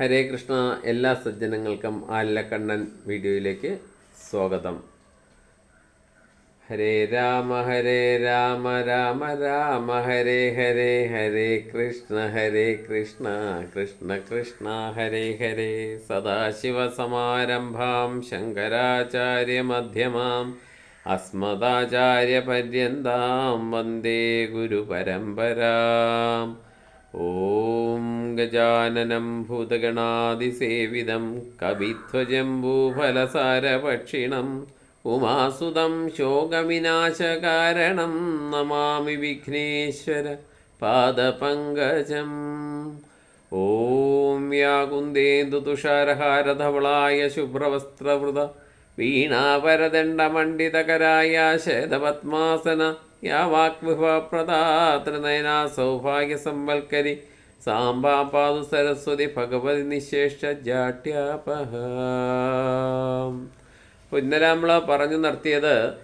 ഹരേ കൃഷ്ണ എല്ലാ സജ്ജനങ്ങൾക്കും ആലക്കണ്ണൻ വീഡിയോയിലേക്ക് സ്വാഗതം. ഹരേ രാമ ഹരേ രാമ രാമ രാമ ഹരേ ഹരേ ഹരേ കൃഷ്ണ ഹരേ കൃഷ്ണ കൃഷ്ണ കൃഷ്ണ ഹരേ ഹരേ. സദാശിവസമാരംഭാം ശങ്കരാചാര്യമധ്യമാം അസ്മദാചാര്യപര്യന്താം വന്ദേ ഗുരുപരമ്പരാം. ഓം ഗജാനനം ഭൂതഗണാതിസേവിതം കവിധ്വജംബൂഫലസാരപക്ഷിണം ഉമാസുതം ശോകവിനാശകാരണം നമാമി വിഘ്നേശ്വര പാദപങ്കജം. ഓം യാകുന്ദേന്ദുതുഷാരഹാരധവളായ ശുഭ്രവസ്ത്രവൃത വീണാപരദണ്ഡമണ്ഡിതകരായ ശേതപത്മാസന യാ വാക്വിഭവപ്രദാതൃനയനാ സൗഭാഗ്യസമ്പൽക്കരി. സാമ്പാപാതു സരസ്വതി ഭഗവതി നിശേഷ ജാട്യാപഹ. അപ്പോൾ ഇന്നലെ നമ്മൾ പറഞ്ഞു നിർത്തിയത്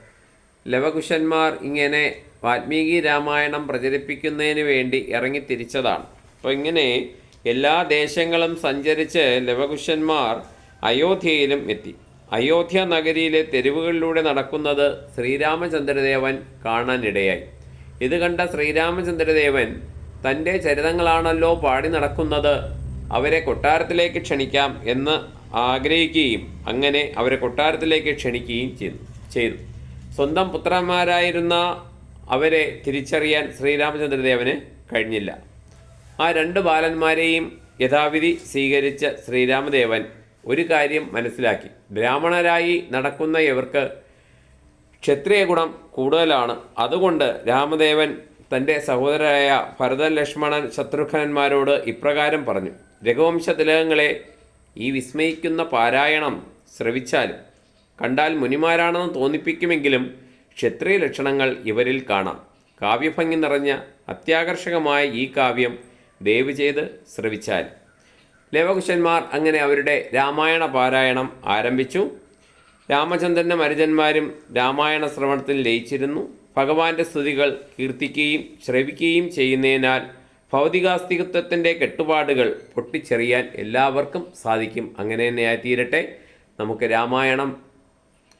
ലവകുശന്മാർ ഇങ്ങനെ വാൽമീകി രാമായണം പ്രചരിപ്പിക്കുന്നതിന് വേണ്ടി ഇറങ്ങി തിരിച്ചതാണ്. അപ്പോൾ ഇങ്ങനെ എല്ലാ ദേശങ്ങളും സഞ്ചരിച്ച് ലവകുശന്മാർ അയോധ്യയിലും എത്തി. അയോധ്യ നഗരിയിലെ തെരുവുകളിലൂടെ നടക്കുന്നത് ശ്രീരാമചന്ദ്രദേവൻ കാണാനിടയായി. ഇത് കണ്ട ശ്രീരാമചന്ദ്രദേവൻ തന്റെ ചരിതങ്ങളാണല്ലോ പാടി നടക്കുന്നത്. അവരെ കൊട്ടാരത്തിലേക്ക് ക്ഷണിക്കാം എന്ന് ആഗ്രഹിക്കുകയും അങ്ങനെ അവരെ കൊട്ടാരത്തിലേക്ക് ക്ഷണിക്കുകയും ചെയ്തു ചെയ്തു. സ്വന്തം പുത്രന്മാരായിരുന്ന അവരെ തിരിച്ചറിയാൻ ശ്രീരാമചന്ദ്രദേവന് കഴിഞ്ഞില്ല. ആ രണ്ട് ബാലന്മാരെയും യഥാവിധി സ്വീകരിച്ച ശ്രീരാമദേവൻ ഒരു കാര്യം മനസ്സിലാക്കി. ബ്രാഹ്മണരായി നടക്കുന്ന ഇവർക്ക് ക്ഷത്രിയ ഗുണം കൂടുതലാണ്. അതുകൊണ്ട് രാമദേവൻ തന്റെ സഹോദരരായ ഭരതൻ ലക്ഷ്മണൻ ശത്രുഘ്നന്മാരോട് ഇപ്രകാരം പറഞ്ഞു. രഘുവംശ തിലകങ്ങളെ ഈ വിസ്മയിക്കുന്ന പാരായണം ശ്രവിച്ചാലും കണ്ടാൽ മുനിമാരാണെന്ന് തോന്നിപ്പിക്കുമെങ്കിലും ക്ഷത്രിയ ലക്ഷണങ്ങൾ ഇവരിൽ കാണാം. കാവ്യഭംഗി നിറഞ്ഞ അത്യാകർഷകമായ ഈ കാവ്യം ദയവ് ചെയ്ത് ശ്രവിച്ചാൽ ലവകുശന്മാർ അങ്ങനെ അവരുടെ രാമായണ പാരായണം ആരംഭിച്ചു. രാമചന്ദ്രന്റെ മരുജന്മാരും രാമായണ ശ്രവണത്തിൽ ലയിച്ചിരുന്നു. ഭഗവാന്റെ സ്തുതികൾ കീർത്തിക്കുകയും ശ്രവിക്കുകയും ചെയ്യുന്നതിനാൽ ഭൗതികാസ്തികത്വത്തിന്റെ കെട്ടുപാടുകൾ പൊട്ടിച്ചെറിയാൻ എല്ലാവർക്കും സാധിക്കും. അങ്ങനെ തന്നെ ആയിത്തീരട്ടെ നമുക്ക് രാമായണം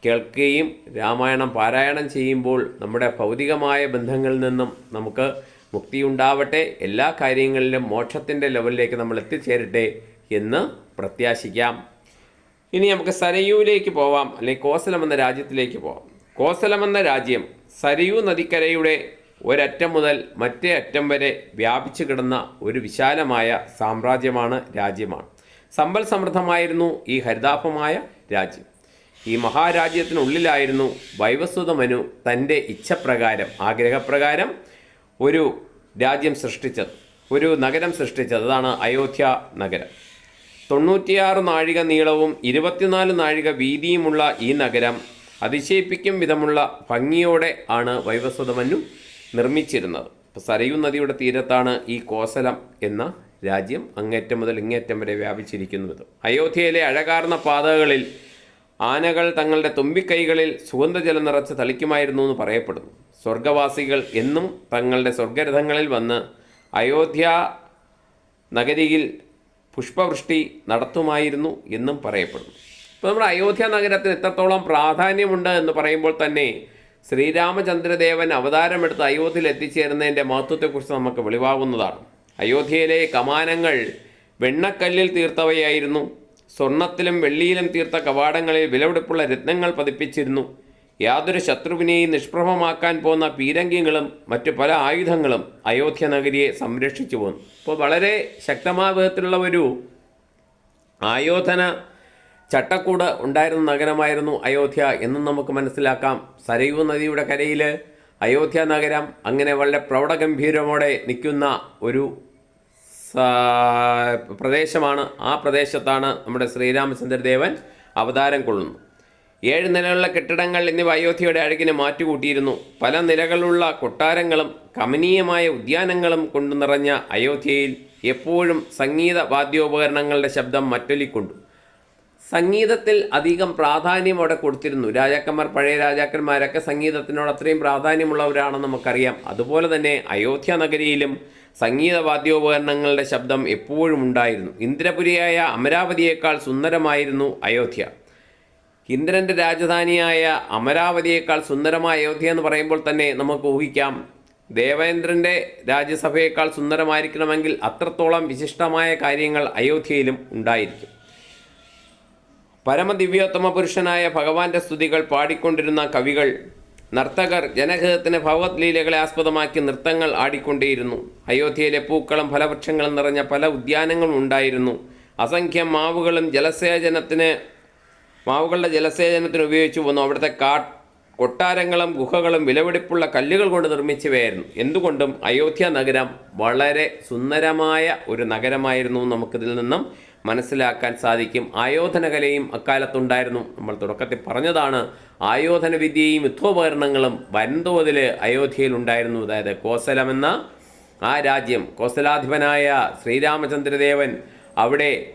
കേൾക്കുകയും രാമായണം പാരായണം ചെയ്യുമ്പോൾ നമ്മുടെ ഭൗതികമായ ബന്ധങ്ങളിൽ നിന്നും നമുക്ക് മുക്തിയുണ്ടാവട്ടെ എല്ലാ കാര്യങ്ങളിലും മോക്ഷത്തിന്റെ ലെവലിലേക്ക് നമ്മൾ എത്തിച്ചേരട്ടെ എന്ന് പ്രത്യാശിക്കാം. ഇനി നമുക്ക് സരയൂവിലേക്ക് പോവാം അല്ലെങ്കിൽ കോസലം എന്ന രാജ്യത്തിലേക്ക് പോവാം. കോസലം എന്ന രാജ്യം സരയൂ നദിക്കരയുടെ ഒരറ്റം മുതൽ മറ്റേ അറ്റം വരെ വ്യാപിച്ചു കിടന്ന ഒരു വിശാലമായ സാമ്രാജ്യമാണ് രാജ്യമാണ്. സമ്പൽ സമൃദ്ധമായിരുന്നു ഈ ഹരിതാഭമായ രാജ്യം. ഈ മഹാരാജ്യത്തിനുള്ളിലായിരുന്നു വൈവസ്വത മനു തന്റെ ഇച്ഛപ്രകാരം ആഗ്രഹപ്രകാരം ഒരു രാജ്യം സൃഷ്ടിച്ചത് ഒരു നഗരം സൃഷ്ടിച്ചത്. അതാണ് അയോധ്യ നഗരം. തൊണ്ണൂറ്റിയാറ് നാഴിക നീളവും ഇരുപത്തിനാല് നാഴിക വീതിയുമുള്ള ഈ നഗരം അതിശയിപ്പിക്കും വിധമുള്ള ഭംഗിയോടെ ആണ് വൈവസ്വതമന്നു നിർമ്മിച്ചിരുന്നത്. സരയൂ നദിയുടെ തീരത്താണ് ഈ കോസലം എന്ന രാജ്യം അങ്ങേറ്റം മുതൽ ഇങ്ങേറ്റം വരെ വ്യാപിച്ചിരിക്കുന്നത്. അയോധ്യയിലെ അഴകാർന്ന പാതകളിൽ ആനകൾ തങ്ങളുടെ തുമ്പിക്കൈകളിൽ സുഗന്ധജലം നിറച്ച് തളിക്കുമായിരുന്നു എന്ന് പറയപ്പെടുന്നു. സ്വർഗവാസികൾ എന്നും തങ്ങളുടെ സ്വർഗരഥങ്ങളിൽ വന്ന് അയോധ്യ നഗരിയിൽ പുഷ്പവൃഷ്ടി നടത്തുമായിരുന്നു എന്നും പറയപ്പെടുന്നു. ഇപ്പോൾ നമ്മുടെ അയോധ്യ നഗരത്തിന് എത്രത്തോളം പ്രാധാന്യമുണ്ട് എന്ന് പറയുമ്പോൾ തന്നെ ശ്രീരാമചന്ദ്രദേവൻ അവതാരമെടുത്ത് അയോധ്യയിൽ എത്തിച്ചേരുന്നതിന്റെ മഹത്വത്തെക്കുറിച്ച് നമുക്ക് വെളിവാകുന്നതാണ്. അയോധ്യയിലെ കമാനങ്ങൾ വെണ്ണക്കല്ലിൽ തീർത്തവയായിരുന്നു. സ്വർണത്തിലും വെള്ളിയിലും തീർത്ത കവാടങ്ങളിൽ വിലപിടിപ്പുള്ള രത്നങ്ങൾ പതിപ്പിച്ചിരുന്നു. യാതൊരു ശത്രുവിനെയും നിഷ്പ്രഭമാക്കാൻ പോകുന്ന പീരങ്കികളും മറ്റു പല ആയുധങ്ങളും അയോധ്യ നഗരിയെ സംരക്ഷിച്ചു പോന്നു. അപ്പോൾ വളരെ ശക്തമായ വിധത്തിലുള്ള ഒരു ആയോധന ചട്ടക്കൂട് ഉണ്ടായിരുന്ന നഗരമായിരുന്നു അയോധ്യ എന്നും നമുക്ക് മനസ്സിലാക്കാം. സരയൂ നദിയുടെ കരയിൽ അയോധ്യ നഗരം അങ്ങനെ വളരെ പ്രൗഢഗംഭീരമോടെ നിൽക്കുന്ന ഒരു പ്രദേശമാണ്. ആ പ്രദേശത്താണ് നമ്മുടെ ശ്രീരാമചന്ദ്രദേവൻ അവതാരം കൊള്ളുന്നു ഏഴ് നിലയുള്ള കെട്ടിടങ്ങൾ എന്നിവ അയോധ്യയുടെ അഴകിന് മാറ്റുകൂട്ടിയിരുന്നു. പല നിലകളുള്ള കൊട്ടാരങ്ങളും കമനീയമായ ഉദ്യാനങ്ങളും കൊണ്ടു നിറഞ്ഞ അയോധ്യയിൽ എപ്പോഴും സംഗീത വാദ്യോപകരണങ്ങളുടെ ശബ്ദം മറ്റൊലിക്കൊണ്ടു. സംഗീതത്തിൽ അധികം പ്രാധാന്യം അവിടെ കൊടുത്തിരുന്നു. രാജാക്കന്മാർ പഴയ രാജാക്കന്മാരൊക്കെ സംഗീതത്തിനോട് അത്രയും പ്രാധാന്യമുള്ളവരാണെന്ന് നമുക്കറിയാം. അതുപോലെ തന്നെ അയോധ്യ നഗരിയിലും സംഗീത വാദ്യോപകരണങ്ങളുടെ ശബ്ദം എപ്പോഴും ഉണ്ടായിരുന്നു. ഇന്ദ്രപുരിയായ അമരാവതിയേക്കാൾ സുന്ദരമായിരുന്നു അയോധ്യ. ഇന്ദ്രന്റെ രാജധാനിയായ അമരാവതിയേക്കാൾ സുന്ദരമായ അയോധ്യ എന്ന് പറയുമ്പോൾ തന്നെ നമുക്ക് ഊഹിക്കാം. ദേവേന്ദ്രന്റെ രാജ്യസഭയേക്കാൾ സുന്ദരമായിരിക്കണമെങ്കിൽ അത്രത്തോളം വിശിഷ്ടമായ കാര്യങ്ങൾ അയോധ്യയിലും ഉണ്ടായിരിക്കും. പരമദിവ്യോത്തമ പുരുഷനായ ഭഗവാന്റെ സ്തുതികൾ പാടിക്കൊണ്ടിരുന്ന കവികൾ നർത്തകർ ജനഹിതത്തിന് ഭഗവത് ലീലകളെ ആസ്പദമാക്കി നൃത്തങ്ങൾ ആടിക്കൊണ്ടേയിരുന്നു. അയോധ്യയിലെ പൂക്കളും ഫലവൃക്ഷങ്ങളും നിറഞ്ഞ പല ഉദ്യാനങ്ങളും ഉണ്ടായിരുന്നു. അസംഖ്യം മാവുകളും ജലസേചനത്തിന് മാവുകളുടെ ജലസേചനത്തിന് ഉപയോഗിച്ചു വന്നു. അവിടുത്തെ കാ കൊട്ടാരങ്ങളും ഗുഹകളും വിലപിടിപ്പുള്ള കല്ലുകൾ കൊണ്ട് നിർമ്മിച്ചവയായിരുന്നു. എന്തുകൊണ്ടും അയോധ്യ നഗരം വളരെ സുന്ദരമായ ഒരു നഗരമായിരുന്നു എന്ന് നമുക്കിതിൽ നിന്നും മനസ്സിലാക്കാൻ സാധിക്കും. ആയോധന കലയും അക്കാലത്തുണ്ടായിരുന്നു. നമ്മൾ തുടക്കത്തിൽ പറഞ്ഞതാണ് ആയോധന വിദ്യയും യുദ്ധോപകരണങ്ങളും വൻതോതിൽ അയോധ്യയിൽ ഉണ്ടായിരുന്നു. അതായത് കോസലമെന്ന ആ രാജ്യം കോസലാധിപനായ ശ്രീരാമചന്ദ്രദേവൻ അവിടെ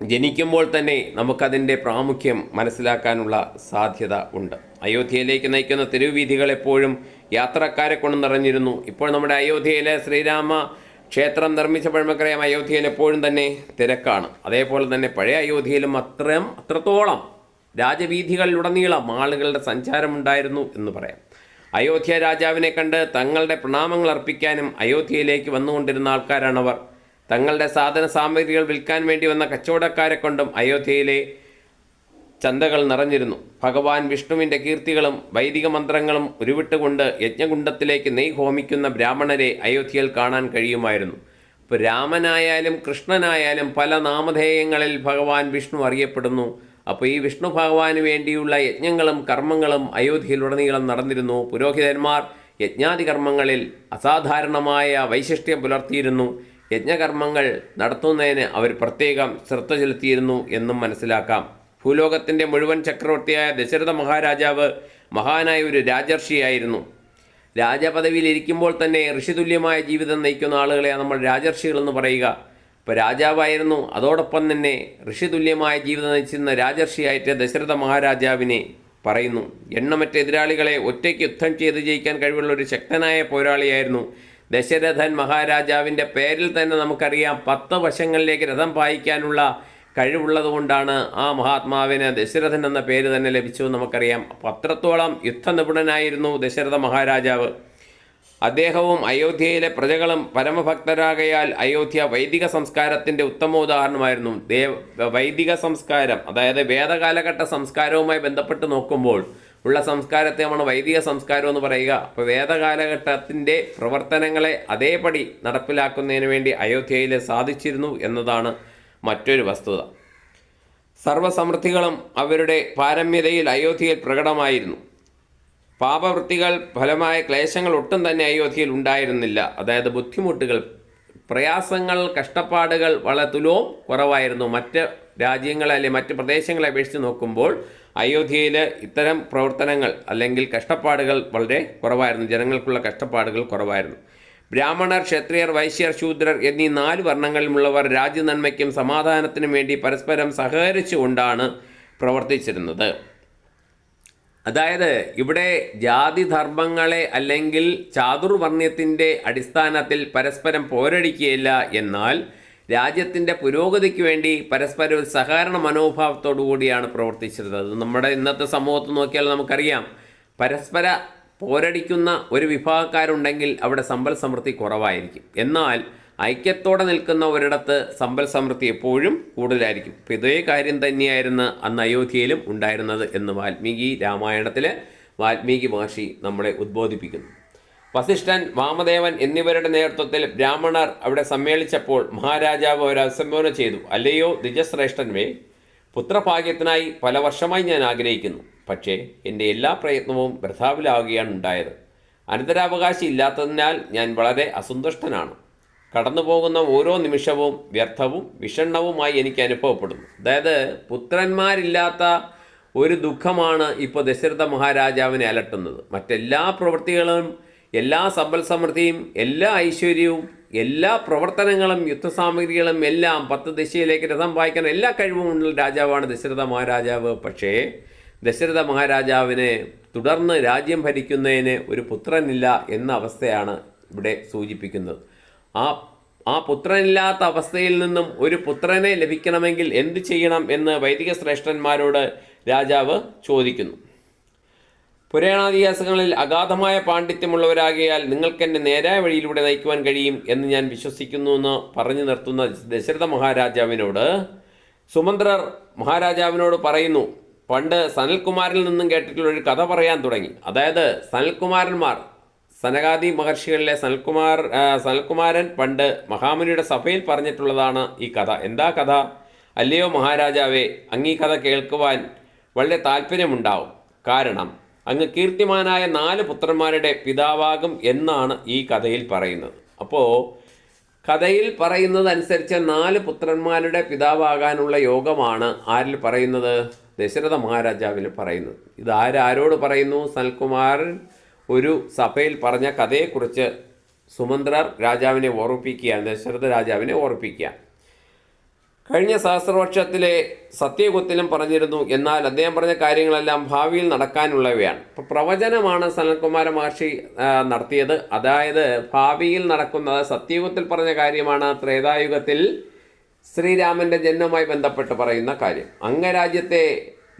ജനിക്കുമ്പോൾ തന്നെ നമുക്കതിന്റെ പ്രാമുഖ്യം മനസ്സിലാക്കാനുള്ള സാധ്യത ഉണ്ട്. അയോധ്യയിലേക്ക് നയിക്കുന്ന തെരുവീഥികൾ എപ്പോഴും യാത്രക്കാരെ കൊണ്ട് നിറഞ്ഞിരുന്നു. ഇപ്പോൾ നമ്മുടെ അയോധ്യയിലെ ശ്രീരാമ ക്ഷേത്രം നിർമ്മിച്ചപ്പോൾ നമുക്കറിയാം അയോധ്യയിൽ എപ്പോഴും തന്നെ തിരക്കാണ്. അതേപോലെ തന്നെ പഴയ അയോധ്യയിലും അത്രയും അത്രത്തോളം രാജവീഥികളിലുടനീളം ആളുകളുടെ സഞ്ചാരമുണ്ടായിരുന്നു എന്ന് പറയാം. അയോധ്യ രാജാവിനെ കണ്ട് തങ്ങളുടെ പ്രണാമങ്ങൾ അർപ്പിക്കാനും അയോധ്യയിലേക്ക് വന്നുകൊണ്ടിരുന്ന ആൾക്കാരാണവർ തങ്ങളുടെ സാധന സാമഗ്രികൾ വിൽക്കാൻ വേണ്ടി വന്ന കച്ചവടക്കാരെ കൊണ്ടും അയോധ്യയിലെ ചന്തകൾ നിറഞ്ഞിരുന്നു. ഭഗവാൻ വിഷ്ണുവിന്റെ കീർത്തികളും വൈദിക മന്ത്രങ്ങളും ഉരുവിട്ടുകൊണ്ട് യജ്ഞകുണ്ടത്തിലേക്ക് നെയ് ഹോമിക്കുന്ന ബ്രാഹ്മണരെ അയോധ്യയിൽ കാണാൻ കഴിയുമായിരുന്നു. ഇപ്പോൾ രാമനായാലും കൃഷ്ണനായാലും പല നാമധേയങ്ങളിൽ ഭഗവാൻ വിഷ്ണു അറിയപ്പെടുന്നു. അപ്പോൾ ഈ വിഷ്ണു ഭഗവാന് വേണ്ടിയുള്ള യജ്ഞങ്ങളും കർമ്മങ്ങളും അയോധ്യയിലുടനീളം നടന്നിരുന്നു. പുരോഹിതന്മാർ യജ്ഞാതി കർമ്മങ്ങളിൽ അസാധാരണമായ വൈശിഷ്ട്യം പുലർത്തിയിരുന്നു. യജ്ഞകർമ്മങ്ങൾ നടത്തുന്നതിന് അവർ പ്രത്യേകം ശ്രദ്ധ ചെലുത്തിയിരുന്നു എന്നും മനസ്സിലാക്കാം. ഭൂലോകത്തിന്റെ മുഴുവൻ ചക്രവർത്തിയായ ദശരഥ മഹാരാജാവ് മഹാനായ ഒരു രാജർഷിയായിരുന്നു. രാജപദവിയിൽ ഇരിക്കുമ്പോൾ തന്നെ ഋഷിതുല്യമായ ജീവിതം നയിക്കുന്ന ആളുകളെ നമ്മൾ രാജർഷികളെന്ന് പറയുക. ഇപ്പോൾ രാജാവായിരുന്നു അതോടൊപ്പം തന്നെ ഋഷിതുല്യമായ ജീവിതം നയിച്ചിരുന്ന രാജർഷിയായിട്ട് ദശരഥ മഹാരാജാവിനെ പറയുന്നു. എണ്ണമറ്റ എതിരാളികളെ ഒറ്റയ്ക്ക് യുദ്ധം ചെയ്ത് ജയിക്കാൻ കഴിവുള്ള ഒരു ശക്തനായ പോരാളിയായിരുന്നു ദശരഥൻ മഹാരാജാവിന്റെ പേരിൽ തന്നെ നമുക്കറിയാം പത്ത് വശങ്ങളിലേക്ക് രഥം പായിക്കാനുള്ള കഴിവുള്ളതുകൊണ്ടാണ് ആ മഹാത്മാവിന് ദശരഥൻ എന്ന പേര് തന്നെ ലഭിച്ചു നമുക്കറിയാം. അപ്പോൾ അത്രത്തോളം യുദ്ധനിപുണനായിരുന്നു ദശരഥ മഹാരാജാവ്. അദ്ദേഹവും അയോധ്യയിലെ പ്രജകളും പരമഭക്തരാകയാൽ അയോധ്യ വൈദിക സംസ്കാരത്തിന്റെ ഉത്തമ ഉദാഹരണമായിരുന്നു ദേവ വൈദിക സംസ്കാരം അതായത് വേദകാലഘട്ട സംസ്കാരവുമായി ബന്ധപ്പെട്ട് നോക്കുമ്പോൾ ഉള്ള സംസ്കാരത്തെ നമ്മൾ വൈദിക സംസ്കാരം എന്ന് പറയുക. അപ്പോൾ വേദകാലഘട്ടത്തിന്റെ പ്രവർത്തനങ്ങളെ അതേപടി നടപ്പിലാക്കുന്നതിന് വേണ്ടി അയോധ്യയിൽ സാധിച്ചിരുന്നു എന്നതാണ് മറ്റൊരു വസ്തുത. സർവസമൃദ്ധികളും അവരുടെ പാരമ്യതയിൽ അയോധ്യയിൽ പ്രകടമായിരുന്നു. പാപവൃത്തികൾ ഫലമായ ക്ലേശങ്ങൾ ഒട്ടും തന്നെ അയോധ്യയിൽ ഉണ്ടായിരുന്നില്ല. അതായത് ബുദ്ധിമുട്ടുകൾ പ്രയാസങ്ങൾ കഷ്ടപ്പാടുകൾ വളരെ തുലവും കുറവായിരുന്നു. മറ്റ് രാജ്യങ്ങളെ അല്ലെങ്കിൽ മറ്റ് പ്രദേശങ്ങളെ അപേക്ഷിച്ച് നോക്കുമ്പോൾ അയോധ്യയിൽ ഇത്തരം പ്രവർത്തനങ്ങൾ അല്ലെങ്കിൽ കഷ്ടപ്പാടുകൾ വളരെ കുറവായിരുന്നു. ജനങ്ങൾക്കുള്ള കഷ്ടപ്പാടുകൾ കുറവായിരുന്നു. ബ്രാഹ്മണർ ക്ഷത്രിയർ വൈശ്യർ ശൂദ്രർ എന്നീ നാല് വർണങ്ങളിലുള്ളവർ രാജ്യനന്മയ്ക്കും സമാധാനത്തിനും വേണ്ടി പരസ്പരം സഹകരിച്ചുകൊണ്ടാണ് പ്രവർത്തിച്ചിരുന്നത്. അതായത് ഇവിടെ ജാതി ധർമ്മങ്ങളെ അല്ലെങ്കിൽ ചാതുർവർണയത്തിന്റെ അടിസ്ഥാനത്തിൽ പരസ്പരം പോരടിക്കുകയില്ല എന്നാൽ രാജ്യത്തിന്റെ പുരോഗതിക്ക് വേണ്ടി പരസ്പര ഒരു സഹകരണ മനോഭാവത്തോടു കൂടിയാണ് പ്രവർത്തിച്ചിരുന്നത്. നമ്മുടെ ഇന്നത്തെ സമൂഹത്തിൽ നോക്കിയാൽ നമുക്കറിയാം. പരസ്പര പോരടിക്കുന്ന ഒരു വിഭാഗക്കാരുണ്ടെങ്കിൽ അവിടെ സമ്പൽ സമൃദ്ധി കുറവായിരിക്കും. എന്നാൽ ഐക്യത്തോടെ നിൽക്കുന്ന ഒരിടത്ത് സമ്പൽ സമൃദ്ധി എപ്പോഴും കൂടുതലായിരിക്കും. ഇപ്പം ഇതേ കാര്യം തന്നെയായിരുന്നു അന്ന് അയോധ്യയിലും ഉണ്ടായിരുന്നത് എന്ന് വാൽമീകി രാമായണത്തിൽ വാൽമീകി മഹർഷി നമ്മളെ ഉദ്ബോധിപ്പിക്കുന്നു. വസിഷ്ഠൻ വാമദേവൻ എന്നിവരുടെ നേതൃത്വത്തിൽ ബ്രാഹ്മണർ അവിടെ സമ്മേളിച്ചപ്പോൾ മഹാരാജാവ് ഒരു അഭിസംബോധന ചെയ്തു. അല്ലയോ ദ്വിജശ്രേഷ്ഠന്മേ പുത്രഭാഗ്യത്തിനായി പല വർഷമായി ഞാൻ ആഗ്രഹിക്കുന്നു. പക്ഷേ എന്റെ എല്ലാ പ്രയത്നവും വൃഥാവിലാവുകയാണ് ഉണ്ടായത്. അനന്തരാവകാശി ഇല്ലാത്തതിനാൽ ഞാൻ വളരെ അസന്തുഷ്ടനാണ്. കടന്നു പോകുന്ന ഓരോ നിമിഷവും വ്യർത്ഥവും വിഷണ്ണവുമായി എനിക്ക് അനുഭവപ്പെടുന്നു. അതായത് പുത്രന്മാരില്ലാത്ത ഒരു ദുഃഖമാണ് ഇപ്പോൾ ദശരഥ മഹാരാജാവിനെ അലട്ടുന്നത്. മറ്റെല്ലാ പ്രവൃത്തികളും എല്ലാ സമ്പൽ സമൃദ്ധിയും എല്ലാ ഐശ്വര്യവും എല്ലാ പ്രവർത്തനങ്ങളും യുദ്ധസാമഗ്രികളും എല്ലാം പത്ത് ദിശയിലേക്ക് രഥം വായിക്കാൻ എല്ലാ കഴിവുമുള്ള രാജാവാണ് ദശരഥ മഹാരാജാവ്. പക്ഷേ ദശരഥ മഹാരാജാവിനെ തുടർന്ന് രാജ്യം ഭരിക്കുന്നതിന് ഒരു പുത്രനില്ല എന്ന അവസ്ഥയാണ് ഇവിടെ സൂചിപ്പിക്കുന്നത്. ആ ആ പുത്രനില്ലാത്ത അവസ്ഥയിൽ നിന്നും ഒരു പുത്രനെ ലഭിക്കണമെങ്കിൽ എന്ത് ചെയ്യണം എന്ന് വൈദിക ശ്രേഷ്ഠന്മാരോട് രാജാവ് ചോദിക്കുന്നു. പുരാണാതിഹാസങ്ങളിൽ അഗാധമായ പാണ്ഡിത്യമുള്ളവരാകിയാൽ നിങ്ങൾക്ക് എന്റെ നേരായ വഴിയിലൂടെ നയിക്കുവാൻ കഴിയും എന്ന് ഞാൻ വിശ്വസിക്കുന്നു എന്ന് പറഞ്ഞു നിർത്തുന്ന ദശരഥ മഹാരാജാവിനോട് സുമന്ത്രർ മഹാരാജാവിനോട് പറയുന്നു. പണ്ട് സനൽകുമാരിൽ നിന്നും കേട്ടിട്ടുള്ള ഒരു കഥ പറയാൻ തുടങ്ങി. അതായത് സനൽകുമാരന്മാർ സനകാദി മഹർഷികളിലെ സനൽകുമാർ സനൽകുമാരൻ പണ്ട് മഹാമുനിയുടെ സഭയിൽ പറഞ്ഞിട്ടുള്ളതാണ് ഈ കഥ. എന്താ കഥ? അല്ലയോ മഹാരാജാവേ അങ്ങീ കഥ കേൾക്കുവാൻ വളരെ താല്പര്യമുണ്ടാവും കാരണം അങ്ങ് കീർത്തിമാനായ നാല് പുത്രന്മാരുടെ പിതാവാകും എന്നാണ് ഈ കഥയിൽ പറയുന്നത്. അപ്പോൾ കഥയിൽ പറയുന്നതനുസരിച്ച് നാല് പുത്രന്മാരുടെ പിതാവാകാനുള്ള യോഗമാണ് ആരിൽ പറയുന്നത്? ദശരഥ മഹാരാജാവിൽ പറയുന്നത്. ഇത് ആരാരോട് പറയുന്നു? സൽകുമാർ ഒരു സഭയിൽ പറഞ്ഞ കഥയെക്കുറിച്ച് സുമന്ത്രർ രാജാവിനെ ഓർമ്മിപ്പിക്കുക ദശരഥ രാജാവിനെ ഓർമ്മിപ്പിക്കുകയാണ്. കഴിഞ്ഞ സഹസ്രവർഷത്തിലെ സത്യകുത്തിലും പറഞ്ഞിരുന്നു എന്നാൽ അദ്ദേഹം പറഞ്ഞ കാര്യങ്ങളെല്ലാം ഭാവിയിൽ നടക്കാനുള്ളവയാണ്. ഇപ്പോൾ പ്രവചനമാണ് സനൽകുമാര മഹർഷി നടത്തിയത്. അതായത് ഭാവിയിൽ നടക്കുന്നത് സത്യകുത്തിൽ പറഞ്ഞ കാര്യമാണ് ത്രേതായുഗത്തിൽ ശ്രീരാമന്റെ ജന്മവുമായി ബന്ധപ്പെട്ട് പറയുന്ന കാര്യം. അംഗരാജ്യത്തെ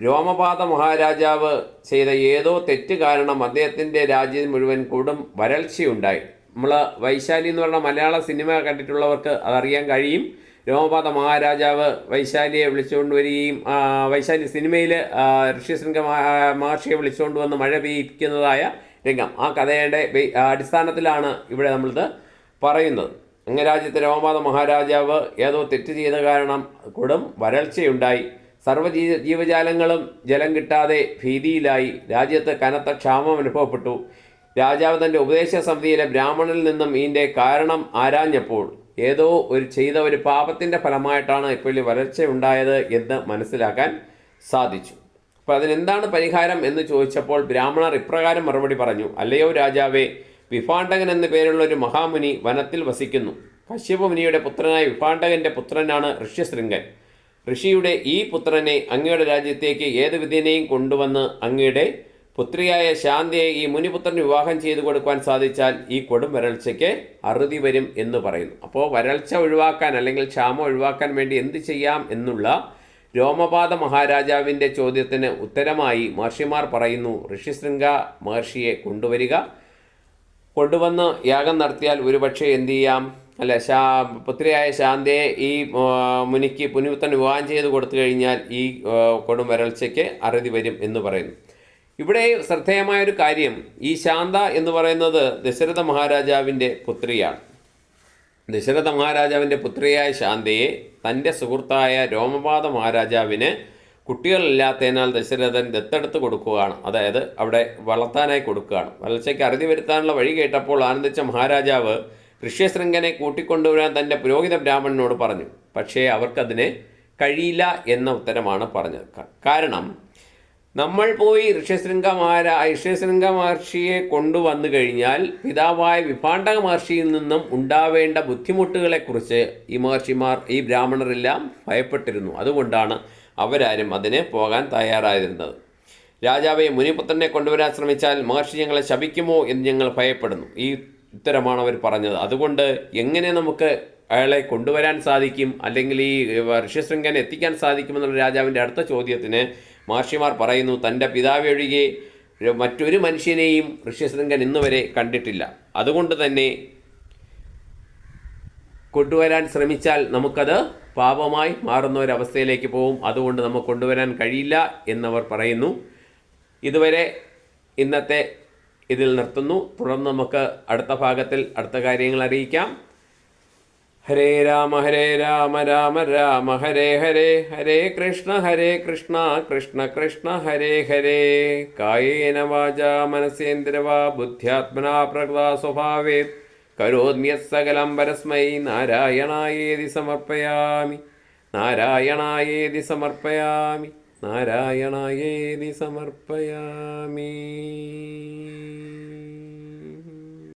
രോമപാത മഹാരാജാവ് ചെയ്ത ഏതോ തെറ്റ് കാരണം അദ്ദേഹത്തിന്റെ രാജ്യം മുഴുവൻ കൂടും വരൾച്ചയുണ്ടായി. നമ്മൾ വൈശാലി എന്ന് പറഞ്ഞ മലയാള സിനിമ കണ്ടിട്ടുള്ളവർക്ക് അതറിയാൻ കഴിയും. രോമപാത മഹാരാജാവ് വൈശാലിയെ വിളിച്ചുകൊണ്ട് വരികയും വൈശാലി സിനിമയിൽ ഋഷ്യശൃംഗ മഹാ- മഹർഷിയെ വിളിച്ചുകൊണ്ട് വന്ന് മഴ പെയ്യിക്കുന്നതായ രംഗം. ആ കഥയുടെ അടിസ്ഥാനത്തിലാണ് ഇവിടെ നമ്മളിത് പറയുന്നത്. അംഗരാജ്യത്തെ രോമപാത മഹാരാജാവ് ഏതോ തെറ്റ് ചെയ്ത കാരണം കൊടും വരൾച്ചയുണ്ടായി. സർവജീ ജീവജാലങ്ങളും ജലം കിട്ടാതെ ഭീതിയിലായി. രാജ്യത്ത് കനത്ത ക്ഷാമം അനുഭവപ്പെട്ടു. രാജാവ് തന്റെ ഉപദേശ സമിതിയിലെ ബ്രാഹ്മണനിൽ നിന്നും ഇതിന്റെ കാരണം ആരാഞ്ഞപ്പോൾ ഏതോ ഒരു ചെയ്ത ഒരു പാപത്തിന്റെ ഫലമായിട്ടാണ് ഇപ്പോൾ ഈ വരൾച്ച ഉണ്ടായത് എന്ന് മനസ്സിലാക്കാൻ സാധിച്ചു. അപ്പോൾ അതിനെന്താണ് പരിഹാരം എന്ന് ചോദിച്ചപ്പോൾ ബ്രാഹ്മണർ ഇപ്രകാരം മറുപടി പറഞ്ഞു അല്ലയോ രാജാവേ വിഭാണ്ടകൻ എന്ന പേരുള്ള ഒരു മഹാമുനി വനത്തിൽ വസിക്കുന്നു. കശ്യപമുനിയുടെ പുത്രനായ വിഭാണ്ടകന്റെ പുത്രനാണ് ഋഷ്യശൃംഗൻ. ഋഷിയുടെ ഈ പുത്രനെ അങ്ങയുടെ രാജ്യത്തേക്ക് ഏത് വിധേനയും കൊണ്ടുവന്ന് അങ്ങയുടെ പുത്രിയായ ശാന്തിയെ ഈ മുനിപുത്രൻ വിവാഹം ചെയ്തു കൊടുക്കുവാൻ സാധിച്ചാൽ ഈ കൊടും വരൾച്ചയ്ക്ക് അറുതി വരും എന്ന് പറയുന്നു. അപ്പോൾ വരൾച്ച ഒഴിവാക്കാൻ അല്ലെങ്കിൽ ക്ഷാമം ഒഴിവാക്കാൻ വേണ്ടി എന്ത് ചെയ്യാം എന്നുള്ള രോമപാത മഹാരാജാവിന്റെ ചോദ്യത്തിന് ഉത്തരമായി മഹർഷിമാർ പറയുന്നു. ഋഷിശൃംഗ മഹർഷിയെ കൊണ്ടുവരിക. കൊണ്ടുവന്ന് യാഗം നടത്തിയാൽ ഒരുപക്ഷെ എന്തു ചെയ്യാം? അല്ല ശാ പുത്രിയായ ശാന്തയെ ഈ മുനിക്ക് പുനിപുത്തൻ വിവാഹം ചെയ്ത് കൊടുത്തു കഴിഞ്ഞാൽ ഈ കൊടും വരൾച്ചയ്ക്ക് അറുതി വരും എന്ന് പറയുന്നു. ഇവിടെ ശ്രദ്ധേയമായ ഒരു കാര്യം ഈ ശാന്ത എന്ന് പറയുന്നത് ദശരഥ മഹാരാജാവിന്റെ പുത്രിയാണ്. ദശരഥ മഹാരാജാവിന്റെ പുത്രിയായ ശാന്തയെ തന്റെ സുഹൃത്തായ രോമപാത മഹാരാജാവിന് കുട്ടികളില്ലാത്തതിനാൽ ദശരഥൻ ദത്തെടുത്ത് കൊടുക്കുകയാണ്. അതായത് അവിടെ വളർത്താനായി കൊടുക്കുകയാണ്. വളർച്ചയ്ക്ക് അറുതി വരുത്താനുള്ള വഴി കേട്ടപ്പോൾ ആനന്ദിച്ച മഹാരാജാവ് ഋഷ്യശൃംഗനെ കൂട്ടിക്കൊണ്ടുവരാൻ തന്റെ പുരോഹിത ബ്രാഹ്മണനോട് പറഞ്ഞു. പക്ഷേ അവർക്കതിന് കഴിയില്ല എന്ന ഉത്തരമാണ് പറഞ്ഞത്. കാരണം നമ്മൾ പോയി ഋഷ്യശൃംഗ മഹാരാ ഋഷ്യശൃംഗ മഹർഷിയെ കൊണ്ടുവന്നു കഴിഞ്ഞാൽ പിതാവായ വിഭാണ്ഡക മഹർഷിയിൽ നിന്നും ഉണ്ടാവേണ്ട ബുദ്ധിമുട്ടുകളെക്കുറിച്ച് ഈ മഹർഷിമാർ ഈ ബ്രാഹ്മണരെല്ലാം ഭയപ്പെട്ടിരുന്നു. അതുകൊണ്ടാണ് അവരാരും അതിന് പോകാൻ തയ്യാറായിരുന്നത്. രാജാവെ മുനിപുത്രനെ കൊണ്ടുവരാൻ ശ്രമിച്ചാൽ മഹർഷി ഞങ്ങളെ ശപിക്കുമോ എന്ന് ഞങ്ങൾ ഭയപ്പെടുന്നു. ഈ ഉത്തരമാണ് അവർ പറഞ്ഞത്. അതുകൊണ്ട് എങ്ങനെ നമുക്ക് അയാളെ കൊണ്ടുവരാൻ സാധിക്കും? അല്ലെങ്കിൽ ഈ ഋഷ്യശൃംഗനെ എത്തിക്കാൻ സാധിക്കുമെന്നുള്ള രാജാവിന്റെ അടുത്ത ചോദ്യത്തിന് മഹർഷിമാർ പറയുന്നു തന്റെ പിതാവ് ഒഴികെ മറ്റൊരു മനുഷ്യനെയും ഋഷ്യശൃംഗൻ ഇന്നുവരെ കണ്ടിട്ടില്ല. അതുകൊണ്ട് തന്നെ കൊണ്ടുവരാൻ ശ്രമിച്ചാൽ നമുക്കത് പാപമായി മാറുന്ന ഒരവസ്ഥയിലേക്ക് പോകും അതുകൊണ്ട് നമുക്ക് കൊണ്ടുവരാൻ കഴിയില്ല എന്നവർ പറയുന്നു. ഇതുവരെ ഇന്നത്തെ ഇതിൽ നിർത്തുന്നു. തുടർന്ന് നമുക്ക് അടുത്ത ഭാഗത്തിൽ അടുത്ത കാര്യങ്ങൾ അറിയിക്കാം. ഹരേ രാമ ഹരേ രാമ രാമ രാമ ഹരേ ഹരേ ഹരേ കൃഷ്ണ ഹരേ കൃഷ്ണ കൃഷ്ണ കൃഷ്ണ ഹരേ ഹരേ. കായേന വാച മനസേന്ദ്രവാ ബുദ്ധ്യാത്മനാ പ്രകൃത സ്വഭാവേ. കരോദ്മ്യസകലം പരസ്മൈ നാരായണായേതി സമർപ്പയാമി. നാരായണായേതി സമർപ്പയാമി. നാരായണായേതി സമർപ്പയാമി.